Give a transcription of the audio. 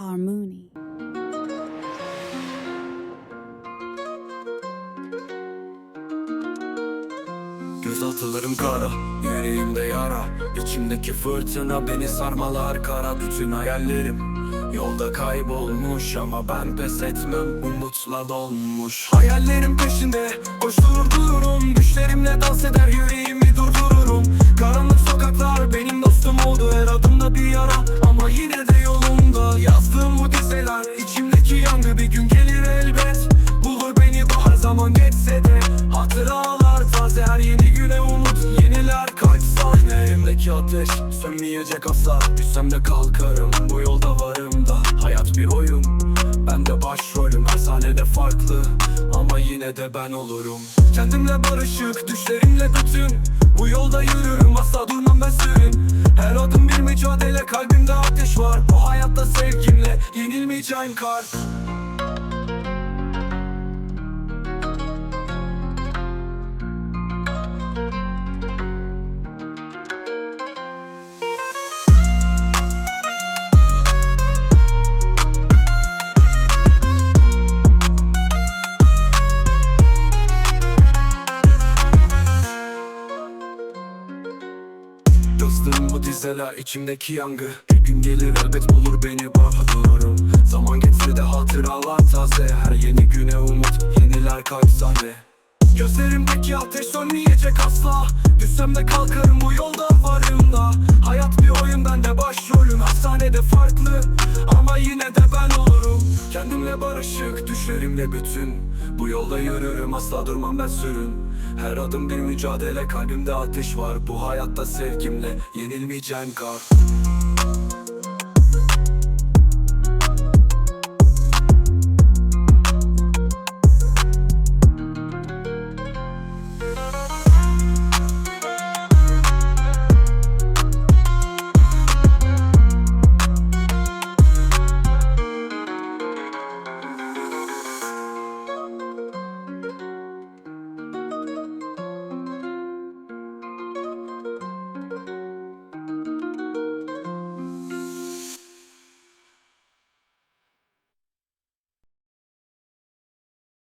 Harmony. Gözaltılarım kara, yüreğimde yara. İçimdeki fırtına beni sarmalar kara. Bütün hayallerim yolda kaybolmuş Ama ben pes etmem umutla dolmuş. Hayallerim peşinde koşturur dururum Düşlerimle dans eder yüreğimi ateş Sönmeyecek asla. Düşsem de kalkarım bu yolda varım da. Hayat bir oyun ben de başrolüm. Her sahnede farklı ama yine de ben olurum. Kendimle barışık düşlerimle bütün. Bu yolda yürürüm asla durmam ben sürün. Her adım bir mücadele kalbimde ateş var. Bu hayatta sevgimle yenilmeyeceğim kalp Yazdığım bu dizeler içimdeki yangı. Bir gün gelir elbet bulur beni bahadurum Zaman geçse de hatıralar taze. Her yeni güne umut yeniler kalp sahne Gözlerimdeki ateş sönmeyecek asla. Düşsem de kalkarım bu yolda varım da Hayat Kendimle barışık düşlerimle bütün. Bu yolda yürürüm asla durmam ben sürün. Her adım bir mücadele kalbimde ateş var. Bu hayatta sevgimle yenilmeyeceğim kar